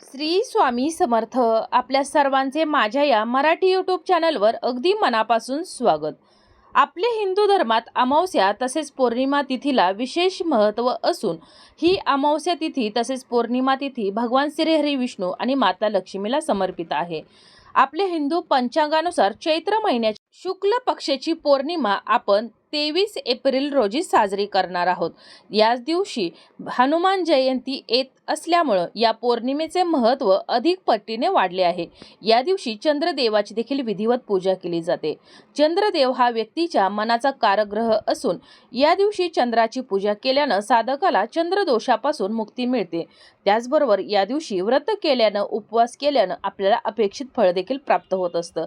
श्री स्वामी समर्थ आपल्या सर्वांचे माझ्या या मराठी यूट्यूब चॅनलवर अगदी मनापासून स्वागत. आपले हिंदू धर्मात अमावस्या तसेच पौर्णिमा तिथीला विशेष महत्त्व असून ही अमावस्या तिथी तसेच पौर्णिमा तिथी भगवान श्रीहरी विष्णू आणि माता लक्ष्मीला समर्पित आहे. आपले हिंदू पंचांगानुसार चैत्र महिन्याच्या शुक्ल पक्षाची पौर्णिमा आपण तेवीस एप्रिल रोजी साजरी करणार आहोत. याच दिवशी हनुमान जयंती येत असल्यामुळं या पौर्णिमेचे महत्त्व अधिक पटीने वाढले आहे. या दिवशी चंद्रदेवाची देखील विधिवत पूजा केली जाते. चंद्रदेव हा व्यक्तीच्या मनाचा कारग्रह असून या दिवशी चंद्राची पूजा केल्यानं साधकाला चंद्रदोषापासून मुक्ती मिळते. त्याचबरोबर या दिवशी व्रत केल्यानं उपवास केल्यानं आपल्याला अपेक्षित फळ देखील प्राप्त होत असतं.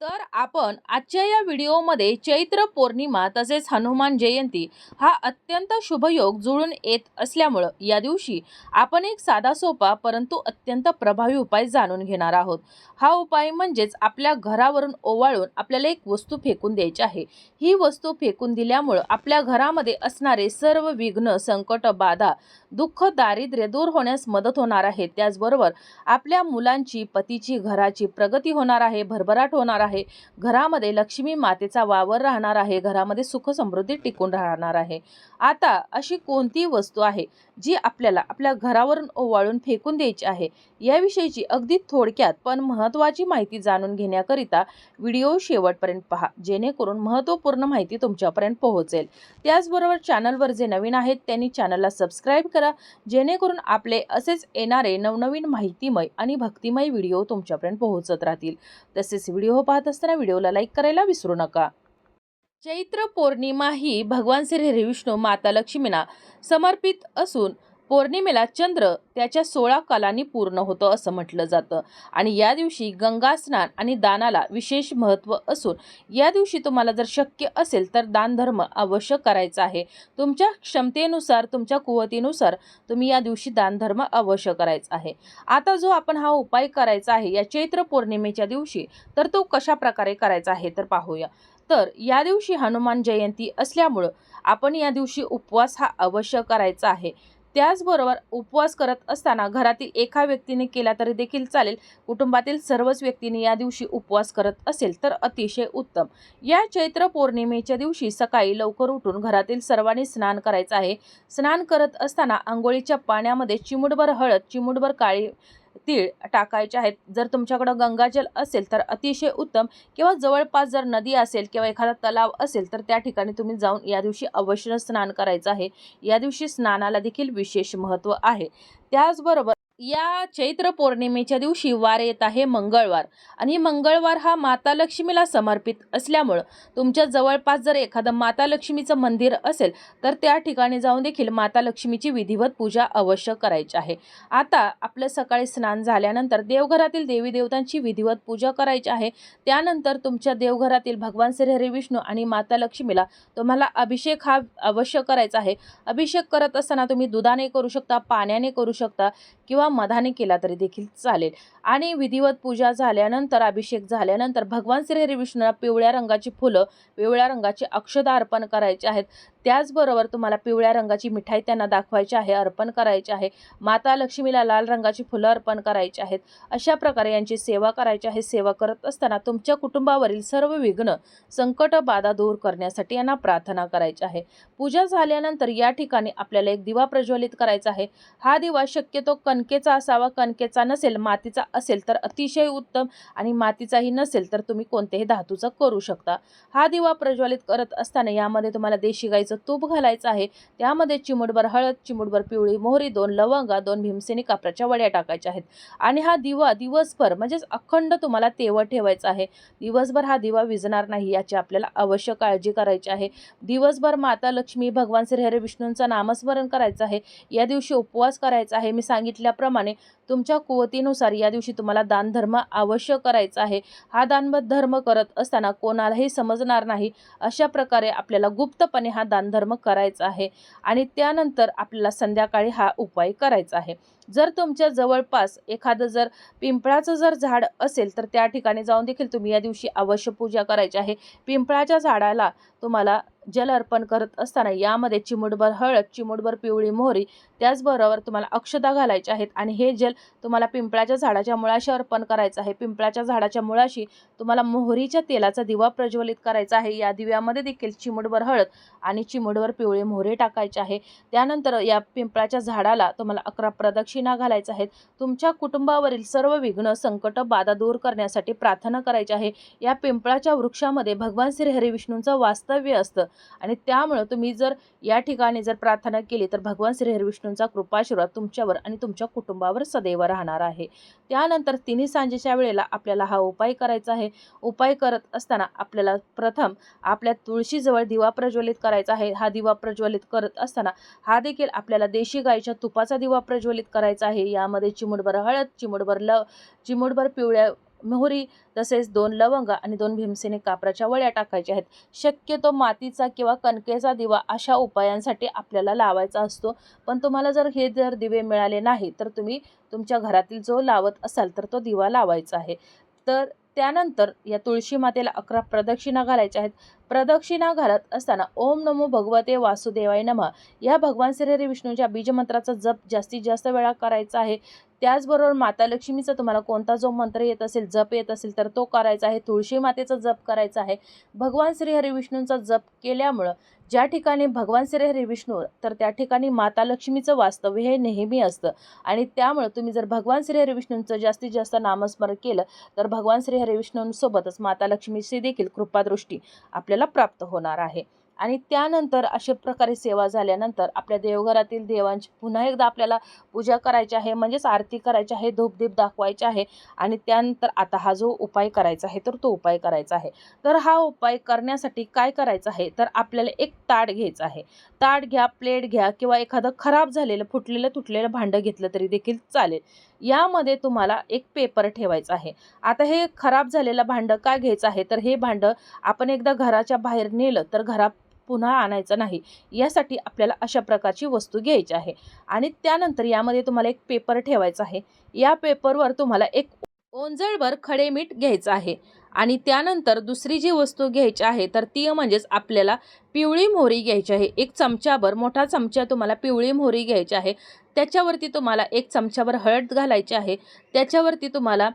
तर आपण आजच्या या व्हिडिओमध्ये चैत्र पौर्णिमा तसेच हनुमान जयंती हा अत्यंत शुभयोग जुळून येत असल्यामुळं या दिवशी आपण एक साधा सोपा परंतु अत्यंत प्रभावी उपाय जाणून घेणार आहोत. हा उपाय म्हणजेच आपल्या घरावरून ओवाळून आपल्याला एक वस्तू फेकून द्यायची आहे. ही वस्तू फेकून दिल्यामुळं आपल्या घरामध्ये असणारे सर्व विघ्न संकट बाधा दुःख दारिद्र्य दूर होण्यास मदत होणार आहे. त्याचबरोबर आपल्या मुलांची पतीची घराची प्रगती होणार आहे भरभराट होणार आहे. आहे. घरामध्ये लक्ष्मी मातेचा वावर राहणार आहे. घरामध्ये सुख समृद्धी टिकून राहणार आहे. आता अशी कोणती वस्तू आहे जी आपल्याला आपल्या घरावरून ओवाळून फेकून द्यायची आहे? याविषयीची अगदी थोडक्यात पण महत्त्वाची माहिती जाणून घेण्याकरिता व्हिडिओ शेवटपर्यंत पहा. जेणेकरून महत्त्वपूर्ण माहिती तुमच्यापर्यंत पोहोचेल. त्याचबरोबर चॅनलवर जे नवीन आहेत त्यांनी चॅनलला सबस्क्राईब करा. जेणेकरून आपले असेच येणारे नवनवीन माहितीमय आणि भक्तिमय व्हिडिओ तुमच्यापर्यंत पोहोचत राहतील. तसेच व्हिडिओ पाहत असताना व्हिडिओला लाईक करायला विसरू नका. चैत्र पौर्णिमा ही भगवान श्री हरिविष्णू माता लक्ष्मीना समर्पित असून पौर्णिमेला चंद्र त्याच्या सोळा कालांनी पूर्ण होतं असं म्हटलं जातं. आणि या दिवशी गंगा स्नान आणि दानाला विशेष महत्त्व असून या दिवशी तुम्हाला जर शक्य असेल तर दानधर्म अवश्य करायचा आहे. तुमच्या क्षमतेनुसार तुमच्या कुवतीनुसार तुम्ही या दिवशी दानधर्म अवश्य करायचा आहे. आता जो आपण हा उपाय करायचा आहे या चैत्र पौर्णिमेच्या दिवशी तर तो कशा प्रकारे करायचा आहे तर पाहूया. तर या दिवशी हनुमान जयंती असल्यामुळं आपण या दिवशी उपवास हा अवश्य करायचा आहे. त्याचबरोबर उपवास करत असताना घरातील एका व्यक्तीने केला तरी देखील चालेल. कुटुंबातील सर्वच व्यक्तीने या दिवशी उपवास करत असेल तर अतिशय उत्तम. या चैत्र पौर्णिमेच्या दिवशी सकाळी लवकर उठून घरातील सर्वांनी स्नान करायचं आहे. स्नान करत असताना आंघोळीच्या पाण्यामध्ये चिमुटभर हळद चिमुटभर काळी तीळ टाकायचे आहेत. जर तुमच्याकडं गंगाजल असेल तर अतिशय उत्तम किंवा जवळपास जर नदी असेल किंवा एखादा तलाव असेल तर त्या ठिकाणी तुम्ही जाऊन या दिवशी अवश्य स्नान करायचं आहे. या दिवशी स्नानाला देखील विशेष महत्त्व आहे. त्याचबरोबर या चैत्र पौर्णिमेच्या दिवशी वार येत आहे मंगळवार. आणि मंगळवार हा माता लक्ष्मीला समर्पित असल्यामुळं तुमच्या जवळपास जर एखादं माता लक्ष्मीचं मंदिर असेल तर त्या ठिकाणी जाऊन देखील माता लक्ष्मीची विधिवत पूजा अवश्य करायची आहे. आता आपलं सकाळी स्नान झाल्यानंतर देवघरातील देवी देवतांची विधिवत पूजा करायची आहे. त्यानंतर तुमच्या देवघरातील भगवान श्रीहरी विष्णू आणि माता लक्ष्मीला तुम्हाला अभिषेक हा अवश्य करायचा आहे. अभिषेक करत असताना तुम्ही दुधाने करू शकता पाण्याने करू शकता किंवा मधाने केला तरी देखील चालेल. आणि विधिवत पूजा झाल्यानंतर अभिषेक झाल्यानंतर भगवान श्रीहरी विष्णूला पिवळ्या रंगाची फुलं पिवळ्या रंगाची अक्षता अर्पण करायचे आहेत. त्याचबरोबर तुम्हाला पिवळ्या रंगाची मिठाई त्यांना दाखवायची आहे अर्पण करायची आहे. माता लक्ष्मीला लाल रंगाची फुलं अर्पण करायची आहेत. अशा प्रकारे यांची सेवा करायची आहे. सेवा करत असताना तुमच्या कुटुंबावरील सर्व विघ्न संकट बाधा दूर करण्यासाठी यांना प्रार्थना करायची आहे. पूजा झाल्यानंतर या ठिकाणी आपल्याला एक दिवा प्रज्वलित करायचा आहे. हा दिवा शक्यतो कणकेचा असावा. कणकेचा नसेल मातीचा असेल तर अतिशय उत्तम आणि मातीचाही नसेल तर तुम्ही कोणत्याही धातूचा करू शकता. हा दिवा प्रज्वलित करत असताना यामध्ये तुम्हाला देशी गाईचं तूप घालायचं आहे. त्यामध्ये चिमुटभर हळद चिमुटभर पिवळी मोहरी दोन लवंगा दोन भीमसेनी कापराच्या वड्या टाकायच्या आहेत. आणि हा दिवा दिवसभर म्हणजेच अखंड तुम्हाला तेवत ठेवायचा आहे. दिवसभर हा दिवा विझणार नाही याची आपल्याला अवश्य काळजी करायची आहे. दिवसभर माता लक्ष्मी भगवान श्री हरी विष्णूंचं नामस्मरण करायचं आहे. या दिवशी उपवास करायचा आहे. मी सांगितल्याप्रमाणे तुमच्या कुवतीनुसार या दिवशी तुम्हाला दानधर्म अवश्य करायचा आहे. हा दानबद्ध धर्म करत असताना कोणालाही समजणार नाही. अशा प्रकारे आपल्याला गुप्तपणे हा दानधर्म करायचा आहे. आणि त्यानंतर आपल्याला संध्याकाळी हा उपाय करायचा आहे. जर तुमच्या जवळपास एखादं जर पिंपळाचं जर झाड असेल तर त्या ठिकाणी जाऊन देखील तुम्ही या दिवशी अवश्य पूजा करायची आहे. पिंपळाच्या झाडाला तुम्हाला जल अर्पण करत असताना यामध्ये चिमूटभर हळद चिमूटभर पिवळी मोहरी त्याचबरोबर तुम्हाला अक्षता घालायच्या आहेत आणि हे जल तुम्हाला पिंपळाच्या झाडाच्या मुळाशी अर्पण करायचं आहे. पिंपळाच्या झाडाच्या मुळाशी तुम्हाला मोहरीच्या तेलाचा दिवा प्रज्वलित करायचा आहे. या दिव्यामध्ये देखील चिमूटभर हळद आणि चिमूटभर पिवळी मोहरी टाकायचे आहे. त्यानंतर या पिंपळाच्या झाडाला तुम्हाला अकरा प्रदक्षिणा घालायच्या आहेत. तुमच्या कुटुंबावरील सर्व विघ्न संकट बाधा दूर करण्यासाठी प्रार्थना करायची आहे. या पिंपळाच्या वृक्षामध्ये भगवान श्री हरिविष्णूंचं वास्तव्य असतं. आणि त्यामुळं तुम्ही जर या ठिकाणी जर प्रार्थना केली तर भगवान श्री हरिविष्णूंचा कृपाशीर्वाद तुमच्यावर आणि तुमच्या कुटुंबावर सदैव राहणार आहे. त्यानंतर तिन्ही सांजेच्या वेळेला आपल्याला हा उपाय करायचा आहे. उपाय करत असताना आपल्याला प्रथम आपल्या तुळशीजवळ दिवा प्रज्वलित करायचा आहे. हा दिवा प्रज्वलित करत असताना हा देखील आपल्याला देशी गाईच्या तुपाचा दिवा प्रज्वलित करायचा आहे. यामध्ये चिमुटभर हळद चिमुटभर ल चिमुटभर पिवळ्या मोहरी तसेच दोन लवंग आणि दोन भीमसेने कापराच्या वळ्या टाकायच्या आहेत. शक्यतो मातीचा किंवा कणकेचा दिवा अशा उपायांसाठी आपल्याला लावायचा असतो. पण तुम्हाला जर हे जर दिवे मिळाले नाही तर तुम्ही तुमच्या घरातील जो लावत असाल तर तो दिवा लावायचा आहे. तर त्यानंतर या तुळशी मातेला अकरा प्रदक्षिणा घालायच्या आहेत. प्रदक्षिणा घालत असताना ओम नमो भगवते वासुदेवाय नमः. या भगवान श्री हरी विष्णूच्या बीजमंत्राचा जप जास्तीत जास्त वेळा करायचा आहे. त्याचबरोबर माता लक्ष्मीचा तुम्हाला कोणता जो मंत्र येत असेल जप येत असेल तर तो करायचा आहे. तुळशी मातेचा जप करायचा आहे. भगवान श्री विष्णूंचा जप केल्यामुळं ज्या ठिकाणी भगवान श्री विष्णू तर त्या ठिकाणी माता लक्ष्मीचं वास्तव्य हे नेहमी असतं. आणि त्यामुळं तुम्ही जर भगवान श्री विष्णूंचं जास्तीत जास्त नामस्मरण केलं तर भगवान श्री विष्णूंसोबतच माता लक्ष्मीची देखील कृपादृष्टी आपल्याला प्राप्त होणार आहे. आणि त्यानंतर अशा प्रकारे सेवा झाल्यानंतर आपल्या देवघरातील देवांची पुन्हा एकदा आपल्याला पूजा करायची आहे म्हणजेच आरती करायची आहे धूपदीप दाखवायचे आहे आणि त्यानंतर आता हा जो उपाय करायचा आहे तर तो उपाय करायचा आहे. तर हा उपाय करण्यासाठी काय करायचं आहे? तर आपल्याला एक ताट घ्यायचं आहे. ताट घ्या प्लेट घ्या किंवा एखादं खराब झालेलं फुटलेलं तुटलेलं भांडं घेतलं तरी देखील चालेल. यामध्ये तुम्हाला एक पेपर ठेवायचा आहे. आता हे खराब झालेलं भांडं काय घ्यायचं आहे? तर हे भांडं आपण एकदा घराच्या बाहेर नेलं तर घरात पुन्हा आणायचं नाही. यासाठी आपल्याला अशा प्रकारची वस्तू घ्यायची आहे. आणि त्यानंतर यामध्ये तुम्हाला एक पेपर ठेवायचा आहे. या पेपरवर तुम्हाला एक ओंजळभर खडे मीठ घ्यायचं आहे. आणि त्यानंतर दुसरी जी वस्तू घ्यायची आहे तर ती म्हणजेच आपल्याला पिवळी मोहरी घ्यायची आहे. एक चमच्याभर मोठा चमचा तुम्हाला पिवळी मोहरी घ्यायची आहे. त्याच्यावरती तुम्हाला एक चमच्याभर हळद घालायची आहे. त्याच्यावरती तुम्हाला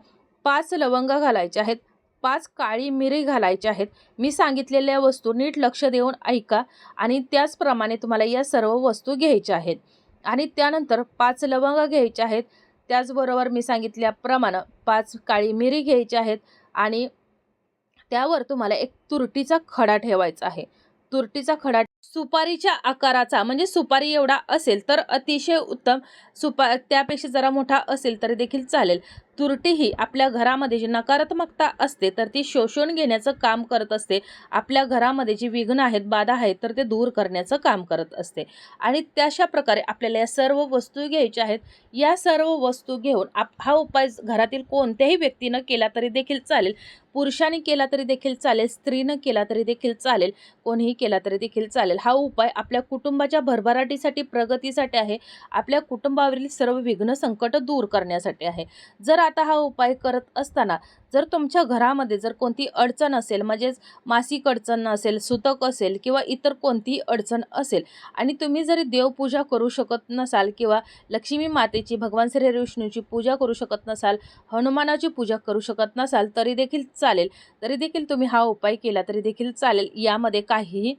पाच लवंग घालायचे आहेत. पाच काळी मिरी घालायच्या आहेत. मी सांगितलेल्या वस्तू नीट लक्ष देऊन ऐका आणि त्याचप्रमाणे तुम्हाला या सर्व वस्तू घ्यायच्या आहेत. आणि त्यानंतर पाच लवंग घ्यायचे आहेत. त्याचबरोबर मी सांगितल्याप्रमाणे पाच काळी मिरी घ्यायची आहेत आणि त्यावर तुम्हाला एक तुरटीचा खडा ठेवायचा आहे. तुरटीचा खडा सुपारीच्या आकाराचा म्हणजे सुपारी एवढा असेल तर अतिशय उत्तम. सुपा त्यापेक्षा जरा मोठा असेल तरी देखील चालेल. तुरटी ही आपल्या घरामध्ये जी नकारात्मकता असते तर ती शोषून घेण्याचं काम करत असते. आपल्या घरामध्ये जी विघ्न आहेत बाधा आहेत तर ते दूर करण्याचं काम करत असते. आणि त्याशा प्रकारे आपल्याला या सर्व वस्तू घ्यायच्या आहेत. या सर्व वस्तू घेऊन आप हा उपाय घरातील कोणत्याही व्यक्तीनं केला तरी देखील चालेल. पुरुषाने केला तरी देखील चालेल. स्त्रीनं केला तरी देखील चालेल. कोणीही केला तरी देखील चालेल. हा उपाय आपल्या कुटुंबाच्या भरभराटीसाठी प्रगतीसाठी आहे. आपल्या कुटुंबावरील सर्व विघ्न संकट दूर करण्यासाठी आहे. जर आता हा उपाय करत असताना जर तुमच्या घरामध्ये जर कोणती अडचण असेल म्हणजेच मासिक अडचण असेल सुतक असेल किंवा इतर कोणतीही अडचण असेल आणि तुम्ही जरी देवपूजा करू शकत नसाल किंवा लक्ष्मी मातेची भगवान श्री विष्णूची पूजा करू शकत नसाल हनुमानाची पूजा करू शकत नसाल तरी देखील चालेल. तरी देखील तुम्ही हा उपाय केला तरी देखील चालेल. यामध्ये काहीही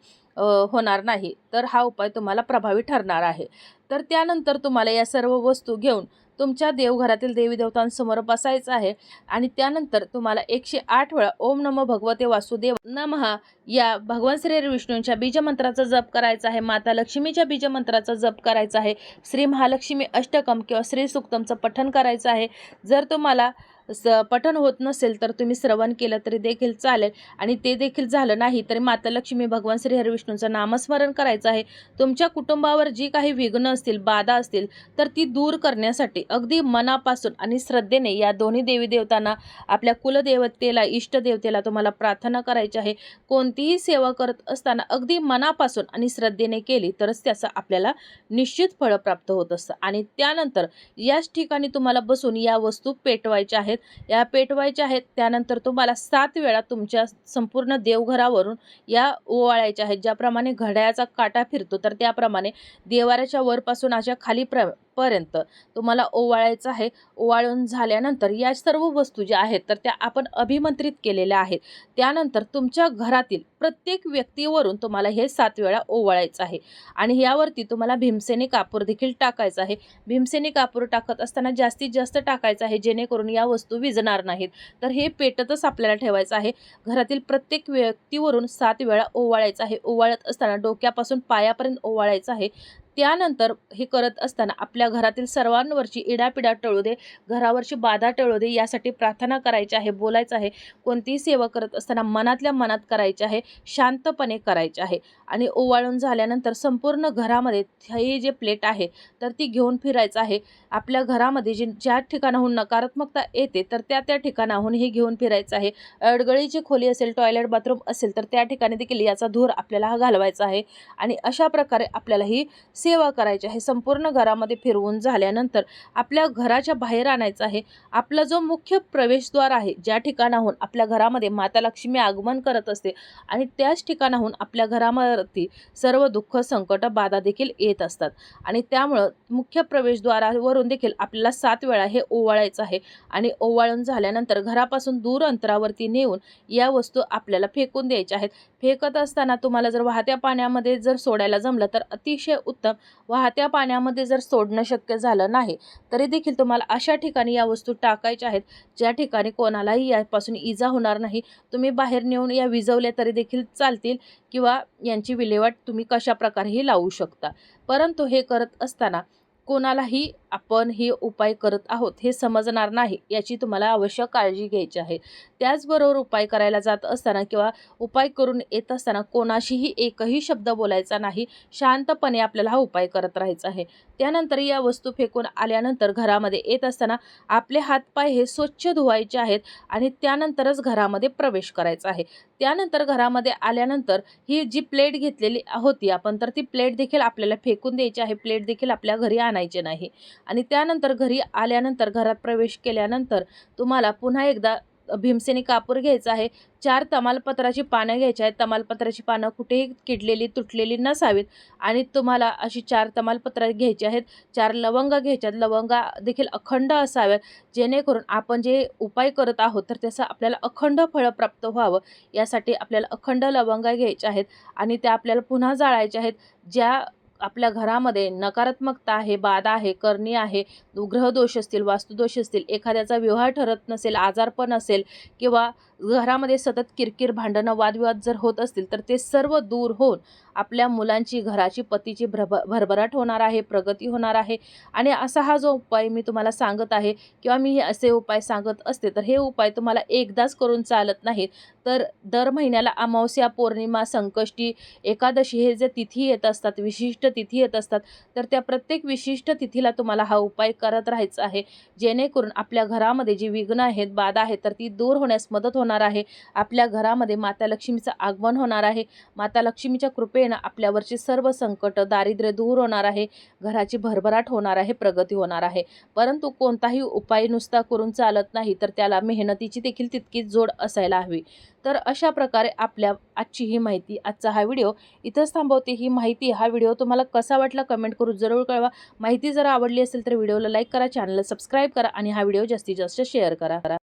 होणार नाही. तर हा उपाय तुम्हाला प्रभावी ठरणार आहे. तर त्यानंतर तुम्हाला या सर्व वस्तू घेऊन तुमच्या देवघरातील देवी देवतांसमोर बसायचं आहे आणि त्यानंतर तुम्हाला एकशे आठ वेळा ओम नमो भगवते वासुदेव नमः या भगवान श्री विष्णूंच्या बीजमंत्राचा जप करायचा आहे माता लक्ष्मीच्या बीजमंत्राचा जप करायचा आहे श्री महालक्ष्मी अष्टकम किंवा श्री सुक्तमचं पठण करायचं आहे. जर तुम्हाला स पठण होत नसेल तर तुम्ही श्रवण केलं तरी देखील चालेल. आणि ते देखील झालं नाही तरी माता लक्ष्मी भगवान श्री हरविष्णूंचं नामस्मरण करायचं आहे. तुमच्या कुटुंबावर जी काही विघ्न असतील बाधा असतील तर ती दूर करण्यासाठी अगदी मनापासून आणि श्रद्धेने या दोन्ही देवी देवतांना आपल्या कुलदेवतेला इष्टदेवतेला तुम्हाला प्रार्थना करायची आहे. कोणतीही सेवा करत असताना अगदी मनापासून आणि श्रद्धेने केली तरच त्याचं आपल्याला निश्चित फळ प्राप्त होत असतं. आणि त्यानंतर याच ठिकाणी तुम्हाला बसून या वस्तू पेटवायच्या आहेत. या पेटवायच्या आहेत. त्यानंतर तुम्हाला सात वेळा तुमच्या संपूर्ण देवघरावरून या ओवाळायच्या आहेत. ज्याप्रमाणे घड्याळाचा काटा फिरतो तर त्याप्रमाणे देवाऱ्याच्या वरपासून अशा खाली प्र पर्यंत तुम्हाला ओवाळायचं आहे. ओवाळून झाल्यानंतर या सर्व वस्तू ज्या आहेत तर त्या आपण अभिमंत्रित केलेल्या आहेत. त्यानंतर तुमच्या घरातील प्रत्येक व्यक्तीवरून तुम्हाला हे सात वेळा ओवाळायचं आहे. आणि यावरती तुम्हाला भीमसेनी कापूर देखील टाकायचं आहे. भीमसेनी कापूर टाकत असताना जास्तीत जास्त टाकायचं आहे जेणेकरून या वस्तू विजणार नाहीत. तर हे पेटतच आपल्याला ठेवायचं आहे. घरातील प्रत्येक व्यक्तीवरून सात वेळा ओवाळायचं आहे. ओवाळत असताना डोक्यापासून पायापर्यंत ओवाळायचं आहे. त्यानंतर हे करत असताना आपल्या घरातील सर्वांवरची इडापिडा टळू दे घरावरची बाधा टळू दे यासाठी प्रार्थना करायची आहे बोलायचं आहे कोणतीही सेवा करत असताना मनातल्या मनात करायची आहे शांतपणे करायचे आहे आणि ओवाळून झाल्यानंतर संपूर्ण घरामध्ये हे जे प्लेट आहे तर ती घेऊन फिरायचं आहे. आपल्या घरामध्ये जे ज्या ठिकाणाहून नकारात्मकता येते तर त्या त्या ठिकाणाहून हे घेऊन फिरायचं आहे. अडगळीची खोली असेल टॉयलेट बाथरूम असेल तर त्या ठिकाणी देखील याचा धूर आपल्याला हा घालवायचा आहे आणि अशा प्रकारे आपल्याला ही सेवा करायची आहे. संपूर्ण घरामध्ये फिरवून झाल्यानंतर आपल्या घराच्या बाहेर आणायचं आहे. आपला जो मुख्य प्रवेशद्वार आहे ज्या ठिकाणाहून आपल्या घरामध्ये माता लक्ष्मी आगमन करत असते आणि त्याच ठिकाणाहून आपल्या घरामध्ये सर्व दुःख संकट बाधा देखील येत असतात. आणि त्यामुळं मुख्य प्रवेशद्वारावरून देखील आपल्याला सात वेळा हे ओवाळायचं आहे. आणि ओवाळून झाल्यानंतर घरापासून दूर अंतरावरती नेऊन या वस्तू आपल्याला फेकून द्यायच्या आहेत. फेकत असताना तुम्हाला जर वाहत्या पाण्यामध्ये जर सोडायला जमलं तर अतिशय उत्तम वाहत्या पाण्यामध्ये जर सोडणं शक्य झालं नाही तरी देखील तुम्हाला अशा ठिकाणी या वस्तू टाकायच्या आहेत ज्या ठिकाणी कोणालाही यापासून इजा होणार नाही. तुम्ही बाहेर नेऊन या विजवल्या तरी देखील चालतील किंवा यांची विल्हेवाट तुम्ही कशा प्रकारेही लावू शकता. परंतु हे करत असताना कोणालाही आपण हे उपाय करत आहोत हे समजणार नाही याची तुम्हाला आवश्यक काळजी घ्यायची आहे. त्याचबरोबर उपाय करायला जात असताना किंवा उपाय करून येत असताना कोणाशीही एकही शब्द बोलायचा नाही शांतपणे आपल्याला हा उपाय करत राहायचा आहे. त्यानंतर या वस्तू फेकून आल्यानंतर घरामध्ये येत असताना आपले हातपाय हे स्वच्छ धुवायचे आहेत आणि त्यानंतरच घरामध्ये प्रवेश करायचा आहे. त्यानंतर घरामध्ये आल्यानंतर ही जी प्लेट घेतलेली होती आपण तर ती प्लेट देखील आपल्याला फेकून द्यायची आहे प्लेट देखील आपल्या घरी आणायचे नाही. आणि त्यानंतर घरी आल्यानंतर घरात प्रवेश केल्यानंतर तुम्हाला पुन्हा एकदा भीमसेनी कापूर घ्यायचा आहे. चार तमालपत्राची पानं घ्यायची आहेत. तमालपत्राची पानं कुठेही किडलेली तुटलेली नसावीत आणि तुम्हाला अशी चार तमालपत्र घ्यायची आहेत. चार लवंगा घ्यायच्यात लवंगा देखील अखंड असाव्यात. जेणेकरून आपण जे उपाय करत आहोत तर त्याचं आपल्याला अखंड फळं प्राप्त व्हावं. यासाठी आपल्याला अखंड लवंगा घ्यायच्या आहेत आणि त्या आपल्याला पुन्हा जाळायच्या आहेत. ज्या आपल्या घरामध्ये नकारात्मकता आहे बाधा आहे करणी आहे ग्रहदोष असतील वास्तुदोष असतील एखाद्याचा विवाह ठरत नसेल आजारपण असेल किंवा घरामध्ये सतत किरकिर भांडणं वादविवाद जर होत असतील तर ते सर्व दूर होऊन आपल्या मुलांची घराची पतीची भरभ भरभराट होणार आहे प्रगती होणार आहे. आणि असा हा जो उपाय मी तुम्हाला सांगत आहे किंवा मी हे असे उपाय सांगत असते तर हे उपाय तुम्हाला एकदाच करून चालत नाहीत. तर दर महिन्याला अमावस्या पौर्णिमा संकष्टी एकादशी हे जे तिथी येत असतात विशिष्ट तिथी येत असतात तर त्या प्रत्येक विशिष्ट तिथीला तुम्हाला हा उपाय करत राहायचा आहे. जेणेकरून आपल्या घरामध्ये जी विघ्न आहेत बाधा आहेत तर ती दूर होण्यास मदत होणार आहे. आपल्या घरामध्ये माता लक्ष्मीचं आगमन होणार आहे. माता लक्ष्मीच्या कृपेनं आपल्यावरची सर्व संकट दारिद्र्य दूर होणार आहे. घराची भरभराट होणार आहे प्रगती होणार आहे. परंतु कोणताही उपाय नुसता करून चालत नाही तर त्याला मेहनतीची देखील तितकीच जोड असायला हवी. तर अशा प्रकारे आपल्या आजची ही माहिती आजचा हा व्हिडिओ इथंच थांबवते. ही माहिती हा व्हिडिओ तुम्हाला कसा वाटला कमेंट करून जरूर कळवा. माहिती जर आवडली असेल तर व्हिडिओला लाईक करा चॅनलला सबस्क्राईब करा आणि हा व्हिडिओ जास्तीत जास्त शेअर करा.